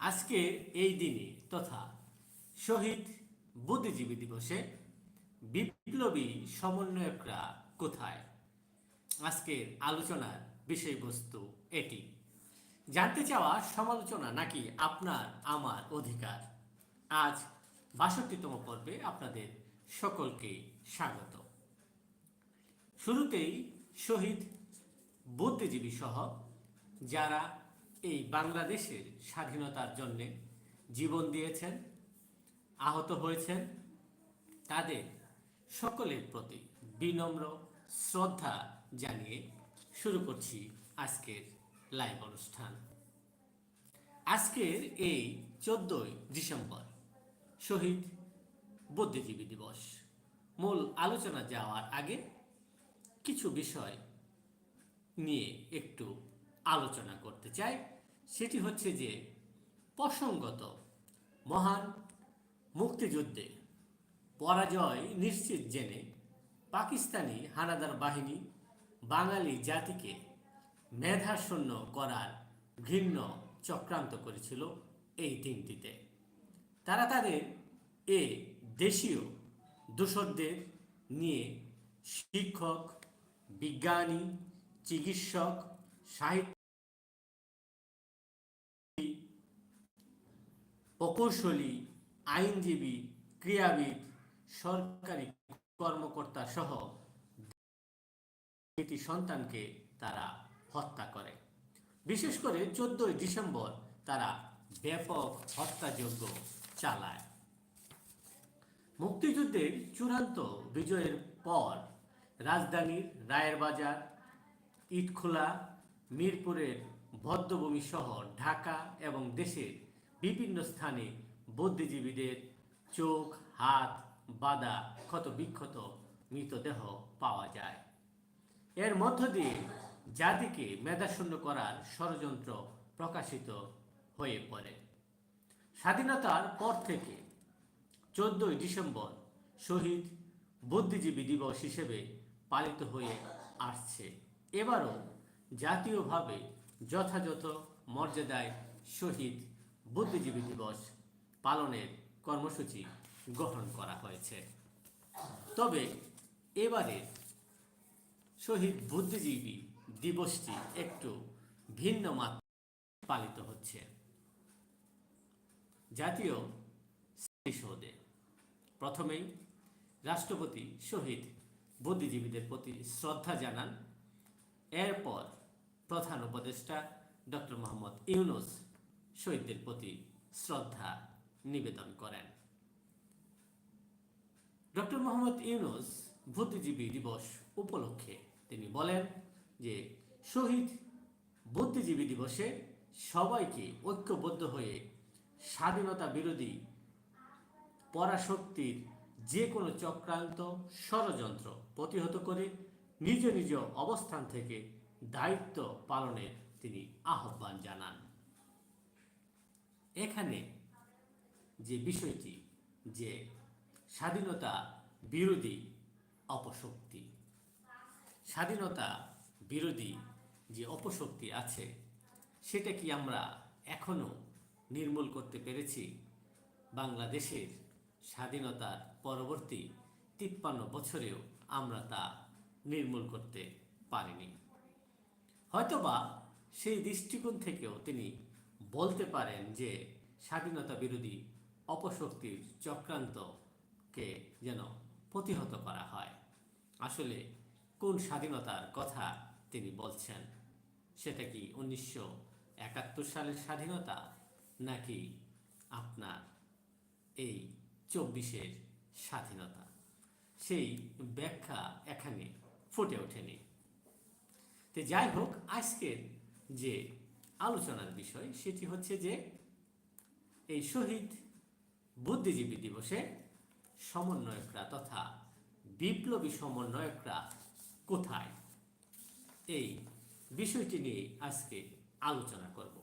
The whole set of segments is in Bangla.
আজকে এই দিনে তথা শহীদ বুদ্ধিজীবী দিবসে বিপ্লবী সমন্বয়করা কোথায়? আজকের আলোচনার বিষয়বস্তু এটি। জানতে চাওয়া সমালোচনা নাকি আপনার আমার অধিকার? আজ বাষট্টিতম পর্বে আপনাদের সকলকে স্বাগত। শুরুতেই শহীদ বুদ্ধিজীবী সহ যারা এই বাংলাদেশের স্বাধীনতার জন্যে জীবন দিয়েছেন, আহত হয়েছেন। তাদের সকলের প্রতি বিনম্র শ্রদ্ধা জানিয়ে শুরু করছি আজকের লাইভ অনুষ্ঠান। আজকের এই চোদ্দই ডিসেম্বর শহীদ বুদ্ধিজীবী দিবস। মূল আলোচনা যাওয়ার আগে কিছু বিষয় নিয়ে একটু আলোচনা করতে চাই, সেটি হচ্ছে যে প্রসঙ্গত মহান মুক্তিযুদ্ধে পরাজয় নিশ্চিত জেনে পাকিস্তানি হানাদার বাহিনী বাঙালি জাতিকে মেধাশূন্য করার ঘৃণ্য চক্রান্ত করেছিল এই দিনটিতে। তারা তাদের এ দেশীয় দূষরদের নিয়ে শিক্ষক, বিজ্ঞানী, চিকিৎসক সাহিত্য প্রকৌশলী, আইনজীবী, ক্রীড়াবিদ, সরকারি কর্মকর্তা সহ এটি সন্তানকে তারা হত্যা করে। বিশেষ করে চোদ্দই ডিসেম্বর তারা ব্যাপক হত্যাযজ্ঞ চালায়। মুক্তিযুদ্ধের চূড়ান্ত বিজয়ের পর রাজধানীর রায়ের বাজার ইটখোলা মিরপুরের বদ্ধভূমি শহর, ঢাকা এবং দেশের বিভিন্ন স্থানে বুদ্ধিজীবীদের চোখ, হাত বাদা ক্ষত বিক্ষত মৃতদেহ পাওয়া যায়। এর মধ্য দিয়ে জাতিকে মেধাশূন্য করার ষড়যন্ত্র প্রকাশিত হয়ে পড়ে। স্বাধীনতার পর থেকে চোদ্দই ডিসেম্বর শহীদ বুদ্ধিজীবী দিবস হিসেবে পালিত হয়ে আসছে। এবারও জাতীয়ভাবে যথাযথ মর্যাদায় শহীদ বুদ্ধিজীবী দিবস পালনের কর্মসূচি গ্রহণ করা হয়েছে। তবে এবারে শহীদ বুদ্ধিজীবী দিবসটি একটু ভিন্ন মাত্রায় পালিত হচ্ছে। জাতীয় স্মৃতিসৌধে প্রথমেই রাষ্ট্রপতি শহীদ বুদ্ধিজীবীদের প্রতি শ্রদ্ধা জানান। এরপর প্রধান উপদেষ্টা ডক্টর মোহাম্মদ ইউনুস শহীদদের প্রতি শ্রদ্ধা নিবেদন করেন। ডক্টর মোহাম্মদ ইউনুস বুদ্ধিজীবী দিবস উপলক্ষে তিনি বলেন যে, শহীদ বুদ্ধিজীবী দিবসে সবাইকে ঐক্যবদ্ধ হয়ে স্বাধীনতা বিরোধী পরাশক্তির যে কোনো চক্রান্ত ষড়যন্ত্র প্রতিহত করে নিজ নিজ অবস্থান থেকে দায়িত্ব পালনের তিনি আহ্বান জানান। এখানে যে বিষয়টি, যে স্বাধীনতা বিরোধী অপশক্তি। স্বাধীনতা বিরোধী যে অপশক্তি আছে, সেটা কি আমরা এখনও নির্মূল করতে পেরেছি? বাংলাদেশের স্বাধীনতার পরবর্তী তিপ্পান্ন বছরেও আমরা তা নির্মূল করতে পারিনি। হয়তোবা সেই দৃষ্টিকোণ থেকেও তিনি বলতে পারেন যে স্বাধীনতা বিরোধী অপশক্তির চক্রান্তকে যেন প্রতিহত করা হয়। আসলে কোন স্বাধীনতার কথা তিনি বলছেন? সেটা কি উনিশশো একাত্তর সালের স্বাধীনতা, নাকি আপনার এই চব্বিশের স্বাধীনতা? সেই ব্যাখ্যা এখানে ফুটে ওঠেনি। তো যাই হোক, আজকের যে আলোচনার বিষয় সেটি হচ্ছে যে এই শহীদ বুদ্ধিজীবী দিবসে সমন্বয়করা তথা বিপ্লবী সমন্বয়করা কোথায়? এই বিষয়টি নিয়ে আজকে আলোচনা করব।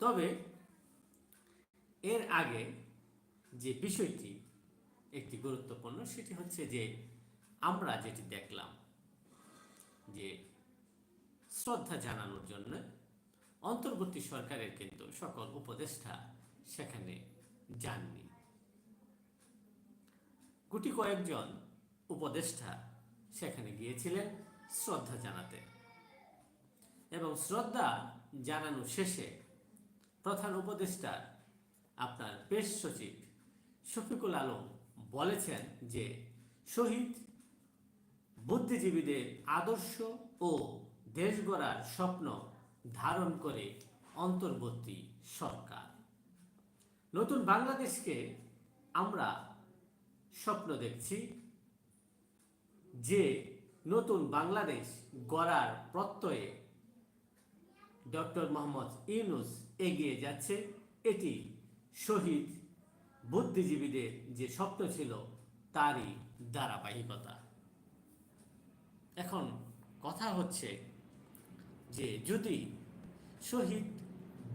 তবে এর আগে যে বিষয়টি একটি গুরুত্বপূর্ণ, সেটি হচ্ছে যে আমরা যেটি দেখলাম যে শ্রদ্ধা জানানোর জন্য অন্তর্বর্তী সরকারের কিন্তু সকল উপদেষ্টা সেখানে যাননি। গুটি কয়েকজন উপদেষ্টা সেখানে গিয়েছিলেন শ্রদ্ধা জানাতে এবং শ্রদ্ধা জানানো শেষে প্রধান উপদেষ্টা আপনার পেশ সচিব শফিকুল আলম বলেছেন যে শহীদ বুদ্ধিজীবীদের আদর্শ ও দেশ গড়ার স্বপ্ন ধারণ করে অন্তর্বর্তী সরকার। নতুন বাংলাদেশকে আমরা স্বপ্ন দেখছি যে নতুন বাংলাদেশ গড়ার প্রত্যয়ে ডক্টর মোহাম্মদ ইউনুস এগিয়ে যাচ্ছে। এটি শহীদ বুদ্ধিজীবীদের যে স্বপ্ন ছিল, তারই ধারাবাহিকতা। এখন কথা হচ্ছে যে যদি শহীদ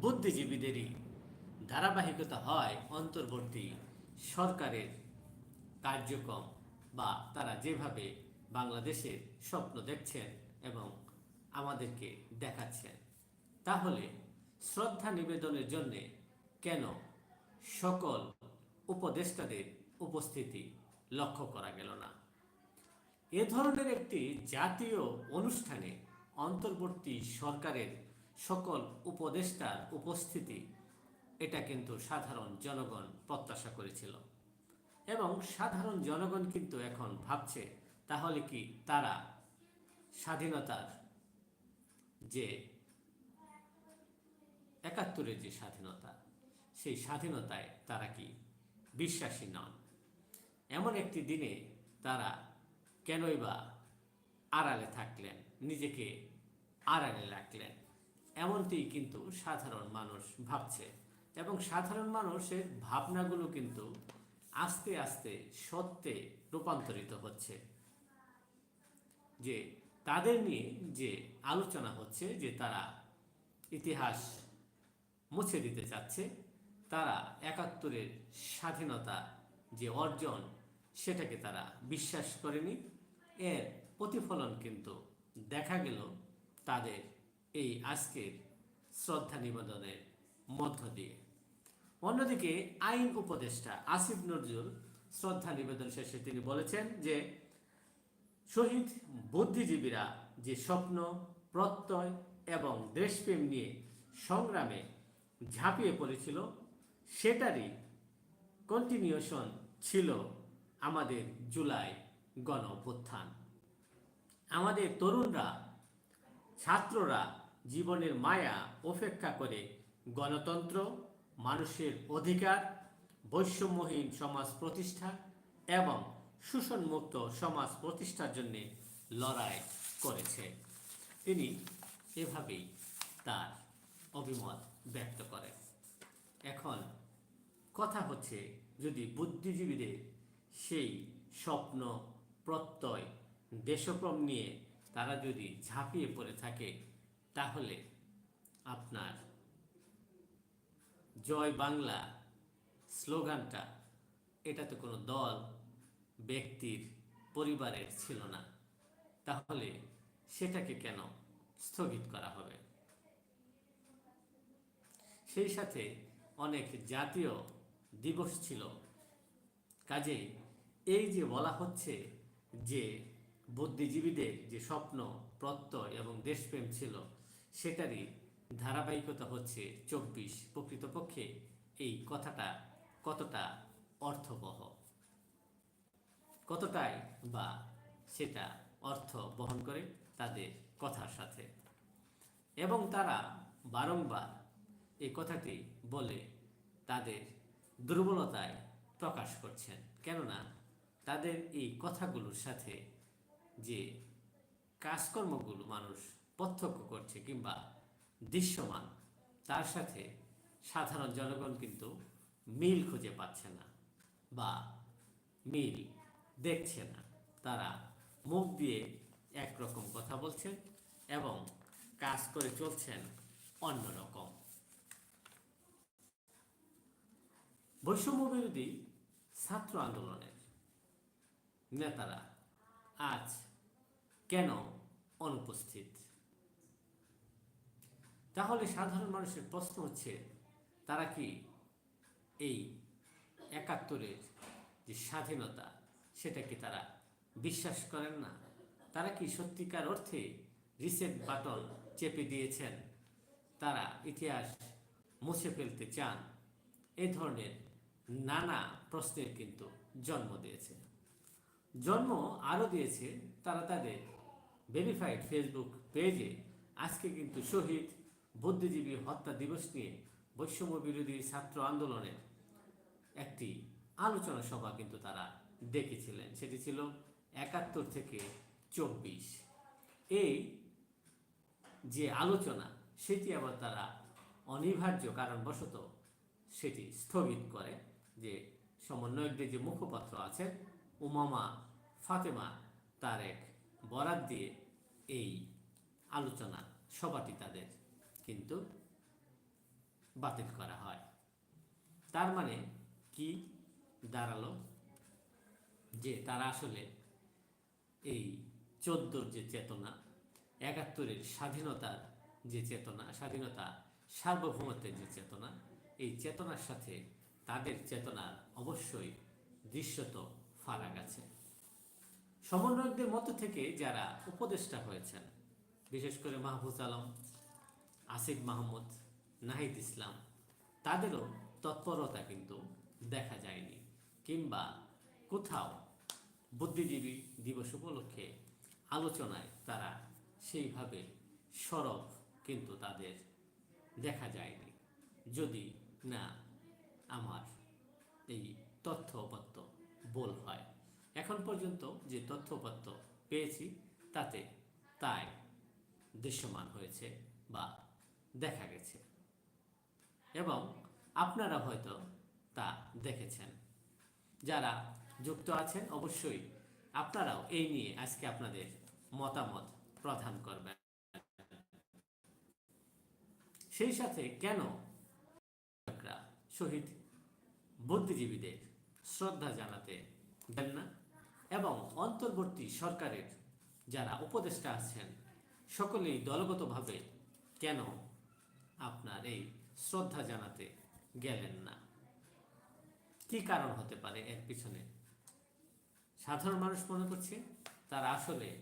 বুদ্ধিজীবীদেরই ধারাবাহিকতা হয় অন্তর্বর্তী সরকারের কার্যক্রম বা তারা যেভাবে বাংলাদেশের স্বপ্ন দেখছেন এবং আমাদেরকে দেখাচ্ছেন, তাহলে শ্রদ্ধা নিবেদনের জন্যে কেন সকল উপদেষ্টাদের উপস্থিতি লক্ষ্য করা গেল না? এ ধরনের একটি জাতীয় অনুষ্ঠানে অন্তর্বর্তী সরকারের সকল উপদেষ্টার উপস্থিতি, এটা কিন্তু সাধারণ জনগণ প্রত্যাশা করেছিল। এবং সাধারণ জনগণ কিন্তু এখন ভাবছে, তাহলে কি তারা স্বাধীনতার যে একাত্তরের যে স্বাধীনতা, সেই স্বাধীনতায় তারা কি বিশ্বাসী নন? এমন একটি দিনে তারা কেনই বা আড়ালে থাকলেন? নিজেকে আড়ালে রাখলেন। এমনটি কিন্তু সাধারণ মানুষ ভাবছে এবং সাধারণ মানুষের ভাবনাগুলো কিন্তু আস্তে আস্তে সত্যে রূপান্তরিত হচ্ছে। যে তাদের নিয়ে যে আলোচনা হচ্ছে, যে তারা ইতিহাস মুছে দিতে চাচ্ছে, তারা একাত্তরের স্বাধীনতা যে অর্জন, সেটাকে তারা বিশ্বাস করেনি। এর প্রতিফলন কিন্তু দেখা গেল তাদের এই আজকের শ্রদ্ধা নিবেদনের মধ্য দিয়ে। অন্যদিকে আইন উপদেষ্টা আসিফ নজরুল শ্রদ্ধা নিবেদন শেষে তিনি বলেছেন যে, শহীদ বুদ্ধিজীবীরা যে স্বপ্ন, প্রত্যয় এবং দেশপ্রেম নিয়ে সংগ্রামে ঝাঁপিয়ে পড়েছিল, সেটারই কন্টিনিউশন ছিল আমাদের জুলাই গণ অভ্যুত্থান আমাদের তরুণরা, ছাত্ররা জীবনের মায়া উপেক্ষা করে গণতন্ত্র, মানুষের অধিকার, বৈষম্যহীন সমাজ প্রতিষ্ঠা এবং শোষণমুক্ত সমাজ প্রতিষ্ঠার জন্য লড়াই করেছে। তিনি এভাবেই তার অভিমত ব্যক্ত করেন। এখন কথা হচ্ছে, যদি বুদ্ধিজীবীদের সেই স্বপ্ন প্রত্যয়, দেশপ্রম নিয়ে তারা যদি ঝাঁপিয়ে পড়ে থাকে, তাহলে আপনার জয় বাংলা স্লোগানটা এটা তো কোনো দল, ব্যক্তির, পরিবারের ছিল না। তাহলে সেটাকে কেন স্থগিত করা হবে? সেই সাথে অনেক জাতীয় দিবস ছিল। কাজেই এই যে বলা হচ্ছে যে বুদ্ধিজীবীদের যে স্বপ্ন, প্রত্যয় এবং দেশপ্রেম ছিল, সেটারই ধারাবাহিকতা হচ্ছে চব্বিশ প্রকৃতপক্ষে এই কথাটা কতটা অর্থবহ? কতটাই বা সেটা অর্থ বহন করে তাদের কথার সাথে? এবং তারা বারংবার এই কথাটি বলে তাদের দুর্বলতায় প্রকাশ করছেন। কেননা তাদের এই কথাগুলোর সাথে যে কাজকর্মগুলো মানুষ প্রত্যক্ষ করছে কিংবা দৃশ্যমান, তার সাথে সাধারণ জনগণ কিন্তু মিল খুঁজে পাচ্ছে না বা মিল দেখছে না। তারা মুখ দিয়ে একরকম কথা বলছেন এবং কাজ করে চলছেন অন্যরকম। বৈষম্য বিরোধী ছাত্র আন্দোলনের নেতারা আজ কেন অনুপস্থিত? তাহলে সাধারণ মানুষের প্রশ্ন হচ্ছে, তারা কি এই একাত্তরের যে স্বাধীনতা, সেটাকে তারা বিশ্বাস করেন না? তারা কি সত্যিকার অর্থে রিসেট বাটন চেপে দিয়েছেন? তারা ইতিহাস মুছে ফেলতে চান? এই ধরনের নানা প্রশ্নের কিন্তু জন্ম দিয়েছে। জন্ম আরও দিয়েছে তারা তাদের ভেরিফাইড ফেসবুক পেজে আজকে কিন্তু শহীদ, বুদ্ধিজীবী হত্যা দিবস নিয়ে বৈষম্য বিরোধী ছাত্র আন্দোলনের একটি আলোচনা সভা কিন্তু তারা দেখেছিলেন। সেটি ছিল একাত্তর থেকে চব্বিশ। এই যে আলোচনা, সেটি আবার তারা অনিবার্য কারণবশত সেটি স্থগিত করে যে সমন্বয়কদের যে মুখপাত্র আছেন উমামা ফাতেমা তার এক বরাত দিয়ে এই আলোচনা সভাটি তাদের কিন্তু বাতিল করা হয়। তার মানে কি দাঁড়াল? যে তারা আসলে এই চোদ্দোর যে চেতনা, একাত্তরের স্বাধীনতার যে চেতনা, স্বাধীনতা সার্বভৌমত্বের যে চেতনা, এই চেতনার সাথে তাদের চেতনার অবশ্যই দৃশ্যত ফারাক আছে। সমন্বয়কদের মধ্য থেকে যারা উপদেষ্টা হয়েছেন, বিশেষ করে মাহফুজ আলম, আসিফ মাহমুদ, নাহিদ ইসলাম, তাদেরও তৎপরতা কিন্তু দেখা যায়নি। কিংবা কোথাও বুদ্ধিজীবী দিবস উপলক্ষে আলোচনায় তারা সেইভাবে সরব কিন্তু তাদের দেখা যায়নি। যদি না আমার এই তথ্য উপাত্ত বল হয়। এখন পর্যন্ত যে তথ্যপত্র পেয়েছি, তাতে তাই দৃশ্যমান হয়েছে বা দেখা গেছে। এবং আপনারা হয়তো তা দেখেছেন। যারা যুক্ত আছেন, অবশ্যই আপনারাও এই নিয়ে আজকে আপনাদের মতামত প্রদান করবেন। সেই সাথে কেন শহীদ বুদ্ধিজীবীদের শ্রদ্ধা জানাতে দেন না? এবং অন্তর্বর্তী সরকারের যারা উপদেষ্টা আছেন, সকলেই দলগতভাবে কেন আপনার এই শ্রদ্ধা জানাতে গেলেন না? কি কারণ হতে পারে এর পিছনে? সাধারণ মানুষ মনে করছে তারা আসলে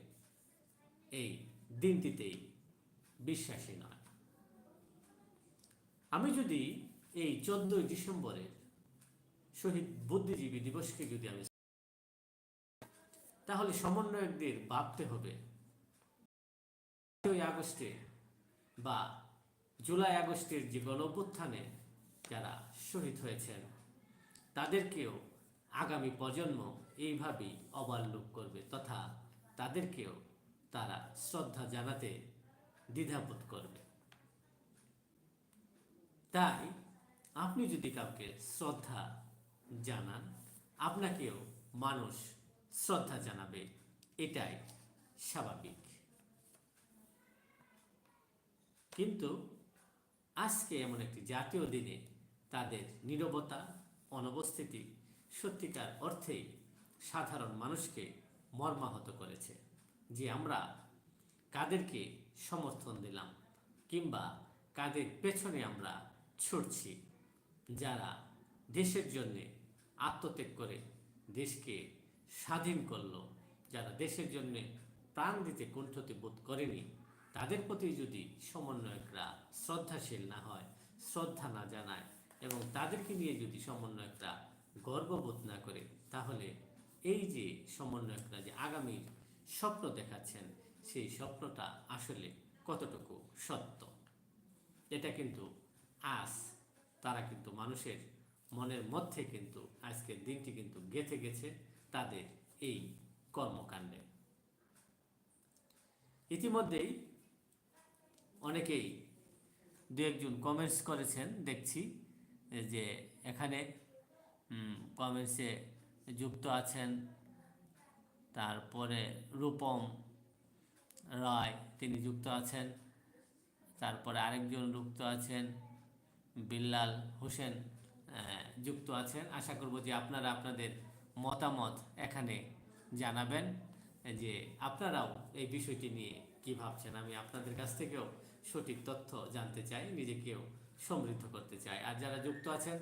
এই দিনটিতেই বিশ্বাসী নয়। আমি যদি এই চোদ্দই ডিসেম্বরের শহীদ বুদ্ধিজীবী দিবসকে যদি আমি তাহলে সমন্বয়কদের ভাবতে হবে। আগস্টে বা জুলাই আগস্টের যে গণ অভ্যুত্থানে যারা শহীদ হয়েছেন, তাদেরকেও আগামী প্রজন্ম এইভাবেই অবাল্লুক করবে তথা তাদেরকেও তারা শ্রদ্ধা জানাতে দ্বিধাবোধ করবে। তাই আপনি যদি কাউকে শ্রদ্ধা জানান, আপনাকেও মানুষ শ্রদ্ধা জানাবে, এটাই স্বাভাবিক। কিন্তু আজকে এমন একটি জাতীয় দিনে তাদের নীরবতা অনুপস্থিতি সত্যিকার অর্থেই সাধারণ মানুষকে মর্মাহত করেছে, যে আমরা কাদেরকে সমর্থন দিলাম কিংবা কাদের পেছনে আমরা ছুটছি, যারা দেশের জন্যে আত্মত্যাগ করে দেশকে স্বাধীন করল। যারা দেশের জন্যে প্রাণ দিতে কুণ্ঠতে বোধ করেনি, তাদের প্রতি যদি সমন্বয়করা শ্রদ্ধাশীল না হয়, শ্রদ্ধা না জানায় এবং তাদেরকে নিয়ে যদি সমন্বয়করা গর্ববোধ না করে, তাহলে এই যে সমন্বয়করা যে আগামীর স্বপ্ন দেখাচ্ছেন, সেই স্বপ্নটা আসলে কতটুকু সত্য? এটা কিন্তু আজ তারা কিন্তু মানুষের মনের মধ্যে কিন্তু আজকের দিনটি কিন্তু গেঁথে গেছে। তাদের এই কর্মকাণ্ডে। ইতিমধ্যেই অনেকেই দু একজন কমেন্টস করেছেন, দেখছি, যে এখানে কমেন্টসে যুক্ত আছেন, তারপরে রূপম রায়, তিনি যুক্ত আছেন, তারপরে আরেকজন যুক্ত আছেন, বিল্লাল হোসেন যুক্ত আছেন। আশা করব যে আপনারা আপনাদের মতামত এখানে জানাবেন যে আপনারাও এই বিষয়টি নিয়ে কি ভাবছেন? আমি আপনাদের কাছ থেকেও সঠিক তথ্য জানতে চাই, নিজেকেও সমৃদ্ধ করতে চাই। আর যারা যুক্ত আছেন,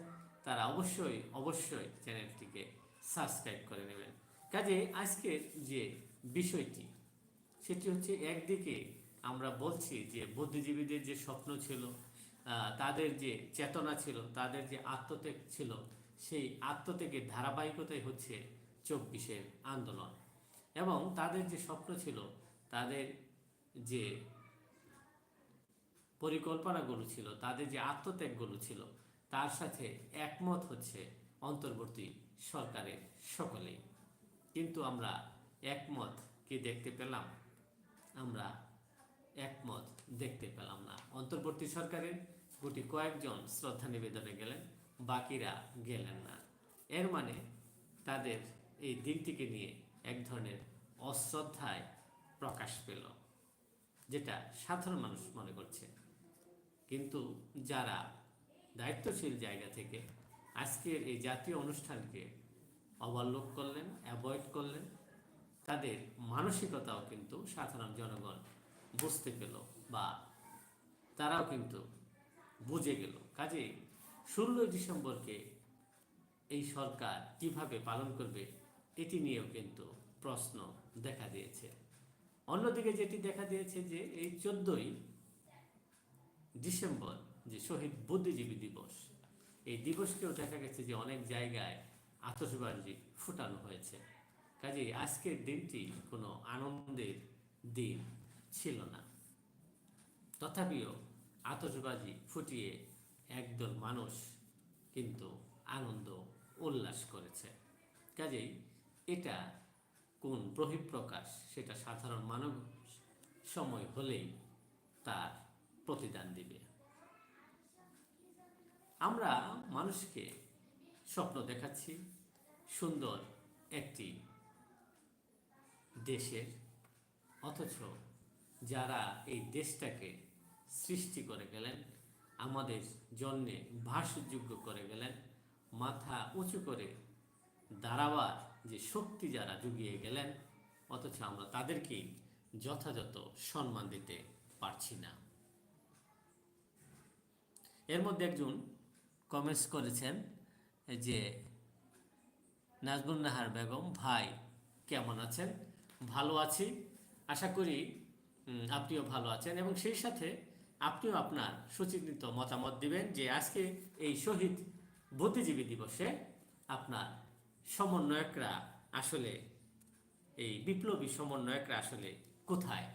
তারা অবশ্যই অবশ্যই চ্যানেলটিকে সাবস্ক্রাইব করে নেবেন। কাজে আজকের যে বিষয়টি, সেটি হচ্ছে একদিকে আমরা বলছি যে বুদ্ধিজীবীদের যে স্বপ্ন ছিল তাদের যে চেতনা ছিল, তাদের যে আত্মত্যাগ ছিল সেই আত্মত্যাগের ধারাবাহিকতাই হচ্ছে চব্বিশের আন্দোলন। এবং তাদের যে স্বপ্ন ছিল, তাদের যে পরিকল্পনাগুলো ছিল, তাদের যে আত্মত্যাগগুলো ছিল, তার সাথে একমত হচ্ছে অন্তর্বর্তী সরকারের সকলেই। কিন্তু আমরা একমত কি দেখতে পেলাম? আমরা একমত দেখতে পেলাম না। অন্তর্বর্তী সরকারের গুটি কয়েকজন শ্রদ্ধা নিবেদনে গেলেন। বাকিরা গেলেন না। এর মানে তাদের এই দিনটিকে নিয়ে এক ধরনের অশ্রদ্ধায় প্রকাশ পেল, যেটা সাধারণ মানুষ মনে করছে। কিন্তু যারা দায়িত্বশীল জায়গা থেকে আজকের এই জাতীয় অনুষ্ঠানকে অবলোক করলেন অ্যাভয়েড করলেন, তাদের মানসিকতাও কিন্তু সাধারণ জনগণ বুঝতে পেল বা তারাও কিন্তু বুঝে গেল। কাজে ষোলোই ডিসেম্বরকে এই সরকার কীভাবে পালন করবে, এটি নিয়েও কিন্তু প্রশ্ন দেখা দিয়েছে। অন্যদিকে যেটি দেখা দিয়েছে যে এই চোদ্দই ডিসেম্বর যে শহীদ বুদ্ধিজীবী দিবস, এই দিবসকেও দেখা গেছে যে অনেক জায়গায় আতসবাজি ফুটানো হয়েছে। কাজেই আজকের দিনটি কোনো আনন্দের দিন ছিল না। তথাপিও আতসবাজি ফুটিয়ে একদল মানুষ কিন্তু আনন্দ উল্লাস করেছে। কাজেই এটা কোন বহিঃপ্রকাশ, সেটা সাধারণ মানব সময় হলেই তার প্রতিদান দিবে। আমরা মানুষকে স্বপ্ন দেখাচ্ছি সুন্দর একটি দেশের, অথচ যারা এই দেশটাকে সৃষ্টি করে গেলেন আমাদের জন্যে ভাষযোগ্য করে গেলেন। মাথা উঁচু করে দাঁড়াবার যে শক্তি যারা জুগিয়ে গেলেন, অথচ আমরা তাদেরকেই যথাযথ সম্মান দিতে পারছি না। এর মধ্যে একজন কমেন্টস করেছেন যে, নাজমুন নাহার বেগম, ভাই, কেমন আছেন? ভালো আছি? আশা করি আপনিও ভালো আছেন। এবং সেই সাথে আপনিও আপনার সুচিন্তিত মতামত দিবেন যে আজকে এই শহীদ বুদ্ধিজীবী দিবসে আপনার সমন্বয়করা আসলে, এই বিপ্লবী সমন্বয়করা আসলে কোথায়?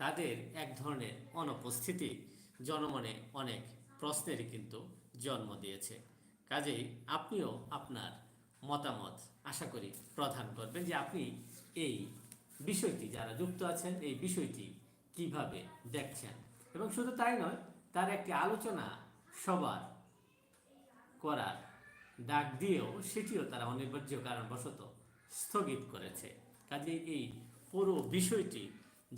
তাদের এক ধরনের অনুপস্থিতি জনমনে অনেক প্রশ্নেরই কিন্তু জন্ম দিয়েছে। কাজেই আপনিও আপনার মতামত আশা করি প্রদান করবেন যে আপনি এই বিষয়টি যারা যুক্ত আছেন, এই বিষয়টি কীভাবে দেখছেন? এবং শুধু তাই নয়, তার একটি আলোচনা সবার করার ডাক দিয়েও সেটিও তারা অনিবার্য কারণবশত স্থগিত করেছে। কাজে এই পুরো বিষয়টি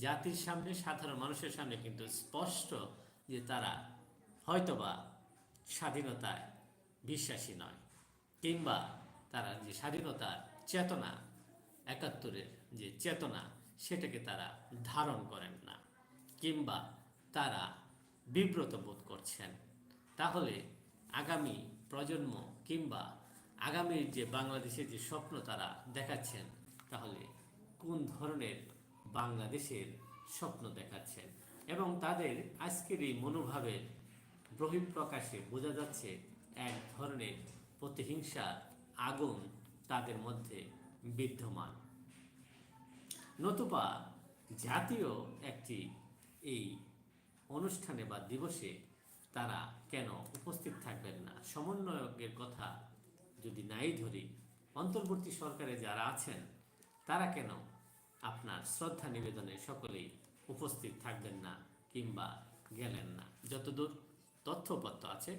জাতির সামনে, সাধারণ মানুষের সামনে কিন্তু স্পষ্ট যে তারা হয়তোবা স্বাধীনতায় বিশ্বাসী নয়, কিংবা তারা যে স্বাধীনতার চেতনা, একাত্তরের যে চেতনা, সেটাকে তারা ধারণ করেন না, কিংবা তারা বিব্রত বোধ করছেন। তাহলে আগামী প্রজন্ম কিংবা আগামীর যে বাংলাদেশের যে স্বপ্ন তারা দেখাচ্ছেন, তাহলে কোন ধরনের বাংলাদেশের স্বপ্ন দেখাচ্ছেন? এবং তাদের আজকের এই মনোভাবের বহিঃপ্রকাশে বোঝা যাচ্ছে এক ধরনের প্রতিহিংসার আগুন তাদের মধ্যে বিদ্যমান। নতুবা জাতীয় একটি এই অনুষ্ঠানে বা দিবসে তারা কেন উপস্থিত থাকবেন না? সমন্বয়কের কথা যদি নাই ধরি, অন্তর্বর্তী সরকারে যারা আছেন, তারা কেন আপনার শ্রদ্ধা নিবেদনে সকলেই উপস্থিত থাকবেন না কিংবা গেলেন না? যতদূর তথ্যপত্র আছে,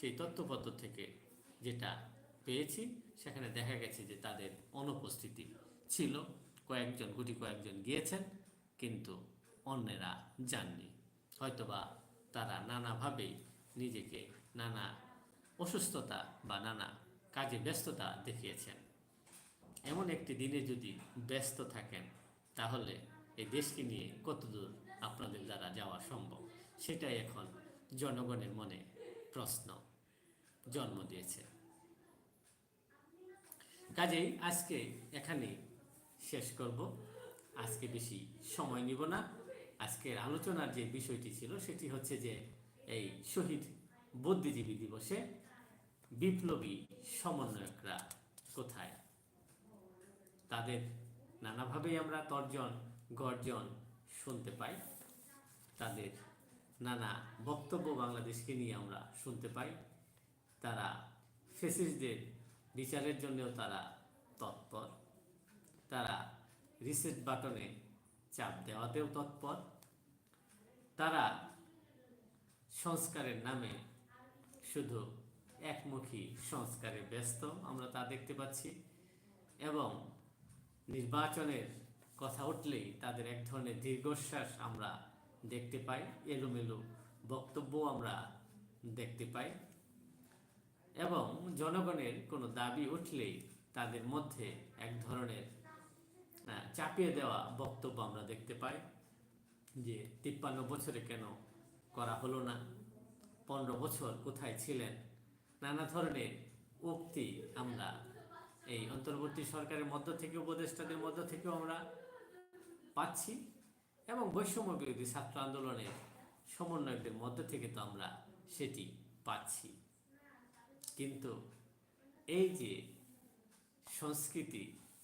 সেই তথ্যপত্র থেকে যেটা পেয়েছি, সেখানে দেখা গেছে যে তাদের অনুপস্থিতি ছিল। কয়েকজন, গুটি কয়েকজন গিয়েছেন, কিন্তু অন্যেরা যাননি। হয়তোবা তারা নানাভাবেই নিজেকে নানা অসুস্থতা বা নানা কাজে ব্যস্ততা দেখিয়েছেন। এমন একটি দিনে যদি ব্যস্ত থাকেন, তাহলে এই দেশকে নিয়ে কতদূর আপনাদের দ্বারা যাওয়া সম্ভব? সেটাই এখন জনগণের মনে প্রশ্ন জন্ম দিয়েছে। কাজেই আজকে এখানে শেষ করব। আজকে বেশি সময় নিব না। আজকের আলোচনার যে বিষয়টি ছিল, সেটি হচ্ছে যে এই শহীদ বুদ্ধিজীবী দিবসে বিপ্লবী সমন্বয়করা কোথায়? তাদের নানাভাবেই আমরা তর্জন, গর্জন শুনতে পাই। তাদের নানা বক্তব্য বাংলাদেশকে নিয়ে আমরা শুনতে পাই। তারা ফেসিসদের বিচারের জন্যও তারা তৎপর। তারা রিসেট বাটনে চাপ দেওয়াতেও তৎপর। তারা সংস্কারের নামে শুধু একমুখী সংস্কারে ব্যস্ত, আমরা তা দেখতে পাচ্ছি। এবং নির্বাচনের কথা উঠলেই তাদের এক ধরনের দীর্ঘশ্বাস আমরা দেখতে পাই, এলোমেলো বক্তব্য আমরা দেখতে পাই। এবং জনগণের কোনো দাবি উঠলেই তাদের মধ্যে এক ধরনের চাপিয়ে দেওয়া বক্তব্য আমরা দেখতে পাই যে তিপ্পান্ন বছরে কেন করা হলো না? পনেরো বছর কোথায় ছিলেন? নানা ধরনের উক্তি আমরা এই অন্তর্বর্তী সরকারের মধ্য থেকে, উপদেষ্টাদের মধ্য থেকেও আমরা পাচ্ছি এবং বৈষম্য বিরোধী ছাত্র আন্দোলনের সমন্বয়কদের মধ্য থেকে তো আমরা সেটি পাচ্ছি। কিন্তু এই যে সংস্কৃতি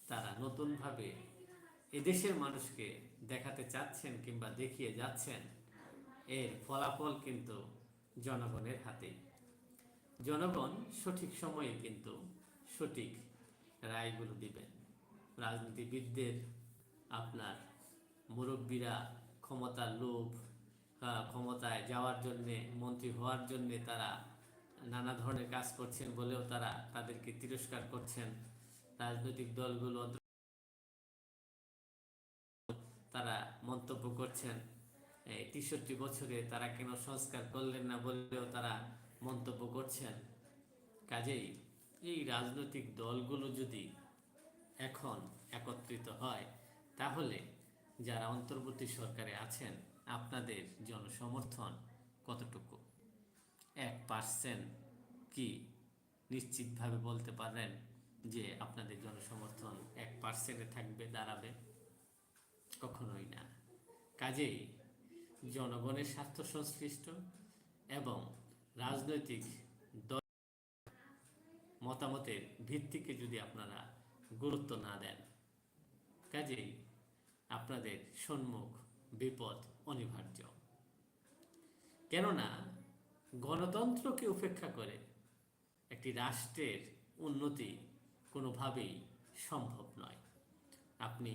তারা নতুনভাবে এদেশের মানুষকে দেখাতে চাচ্ছেন কিংবা দেখিয়ে যাচ্ছেন, এর ফলাফল কিন্তু জনগণের হাতে জনগণ সঠিক সময়ে কিন্তু সঠিক রায়গুলো দিবেন। রাজনীতিবিদদের আপনার মুরব্বীরা ক্ষমতার লোভ ক্ষমতায় যাওয়ার জন্যে, মন্ত্রী হওয়ার জন্যে তারা নানা ধরনের কাজ করছেন বলেও তারা তাদেরকে তিরস্কার করছেন। রাজনৈতিক দলগুলো তারা মন্তব্য করছেন তেষট্টি বছরে তারা কেন সংস্কার করলেন না বলেও তারা মন্তব্য করছেন। কাজেই এই রাজনৈতিক দলগুলো যদি এখন একত্রিত হয়, তাহলে যারা অন্তর্বর্তী সরকারে আছেন, আপনাদের জনসমর্থন কতটুকু? এক পার্সেন্ট কি নিশ্চিতভাবে বলতে পারেন যে আপনাদের জনসমর্থন এক পার্সেন্টে থাকবে, দাঁড়াবে? কখনোই না। কাজেই জনগণের স্বার্থ সংশ্লিষ্ট এবং রাজনৈতিক দল মতামতের ভিত্তিকে যদি আপনারা গুরুত্ব না দেন, কাজেই আপনাদের সম্মুখ বিপদ অনিবার্য। কেননা গণতন্ত্রকে উপেক্ষা করে একটি রাষ্ট্রের উন্নতি কোনোভাবেই সম্ভব নয়। আপনি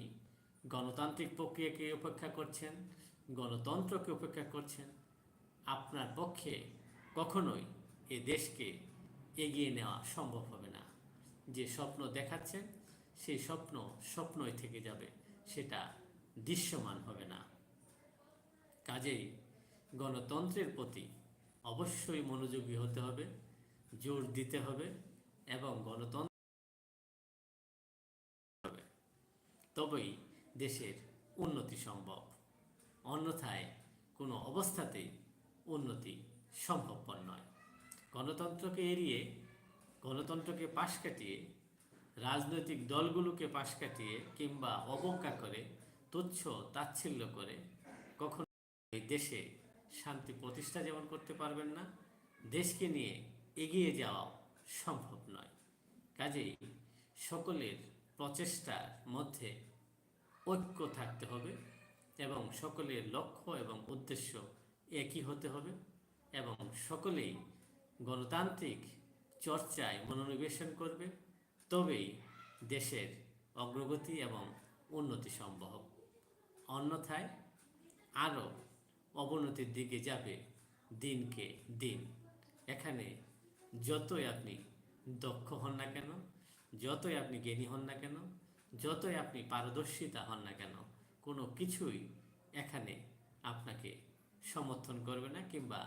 গণতান্ত্রিক প্রক্রিয়াকে উপেক্ষা করছেন, গণতন্ত্রকে উপেক্ষা করছেন, আপনার পক্ষে কখনোই এ দেশকে এগিয়ে নেওয়া সম্ভব হবে না। যে স্বপ্ন দেখাচ্ছেন সেই স্বপ্ন স্বপ্নই থেকে যাবে, সেটা দৃশ্যমান হবে না। কাজেই গণতন্ত্রের প্রতি অবশ্যই মনোযোগী হতে হবে, জোর দিতে হবে এবং গণতন্ত্র তবেই দেশের উন্নতি সম্ভব। অন্যথায় কোনো অবস্থাতেই উন্নতি সম্ভবপর নয়। গণতন্ত্রকে এড়িয়ে, গণতন্ত্রকে পাশ কাটিয়ে, রাজনৈতিক দলগুলোকে পাশ কাটিয়ে কিংবা অবজ্ঞা করে, তুচ্ছ তাচ্ছিল্য করে কখনো এই দেশে শান্তি প্রতিষ্ঠা যেমন করতে পারবেন না, দেশকে নিয়ে এগিয়ে যাওয়া সম্ভব নয়। কাজেই সকলের প্রচেষ্টার মধ্যে ঐক্য থাকতে হবে এবং সকলের লক্ষ্য এবং উদ্দেশ্য একই হতে হবে এবং সকলেই গণতান্ত্রিক চর্চায় মনোনিবেশন করবে, তবেই দেশের অগ্রগতি এবং উন্নতি সম্ভব। অন্যথায় আরও অবনতির দিকে যাবে দিনকে দিন। এখানে যতই আপনি দক্ষ হন না কেন, যতই আপনি জ্ঞানী হন না কেন যতই আপনি পারদর্শিতা হন না কেন, কোনো কিছুই এখানে আপনাকে সমর্থন করবে না কিংবা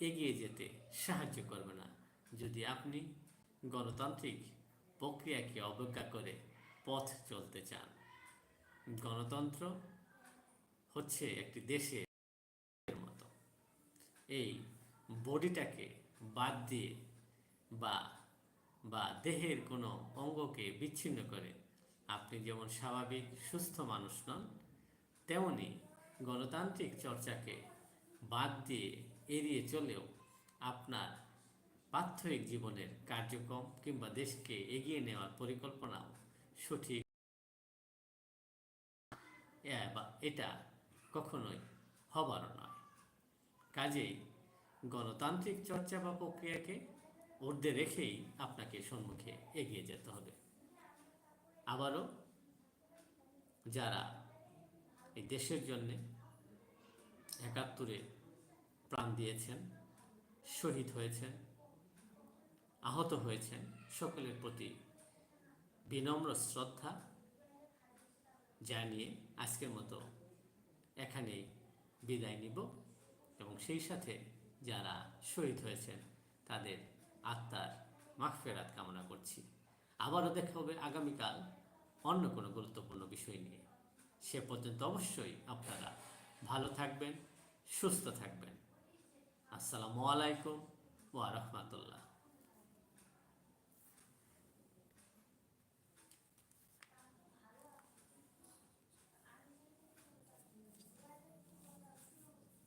এগিয়ে যেতে সাহায্য করবে না। যদি আপনি গণতান্ত্রিক প্রক্রিয়াকে অবজ্ঞা করে পথ চলতে চান, গণতন্ত্র হচ্ছে একটি দেশের মতো। এই বডিটাকে বাদ দিয়ে বা বা দেহের কোনো অঙ্গকে বিচ্ছিন্ন করে আপনি যেমন স্বাভাবিক, সুস্থ মানুষ নন, তেমনি গণতান্ত্রিক চর্চাকে বাদ দিয়ে এড়িয়ে চলেও আপনার প্রাত্যহিক জীবনের কার্যক্রম কিংবা দেশকে এগিয়ে নেওয়ার পরিকল্পনাও সঠিক এটা কখনোই হবারও নয় কাজেই গণতান্ত্রিক চর্চা বা প্রক্রিয়াকে ঊর্ধ্বে রেখেই আপনাকে সম্মুখে এগিয়ে যেতে হবে। আবারও যারা এই দেশের জন্যে একাত্তরে প্রাণ দিয়েছেন, শহীদ হয়েছেন, আহত হয়েছেন, সকলের প্রতি বিনম্র শ্রদ্ধা জানিয়ে আজকের মতো এখানেই বিদায় নিব এবং সেই সাথে যারা শহীদ হয়েছেন তাদের আত্মার মাগফেরাত কামনা করছি। আবারও দেখা হবে আগামীকাল অন্য কোনো গুরুত্বপূর্ণ বিষয় নিয়ে। সে পর্যন্ত অবশ্যই আপনারা ভালো থাকবেন, সুস্থ থাকবেন। আসসালামু আলাইকুম ওয়া রাহমাতুল্লাহ।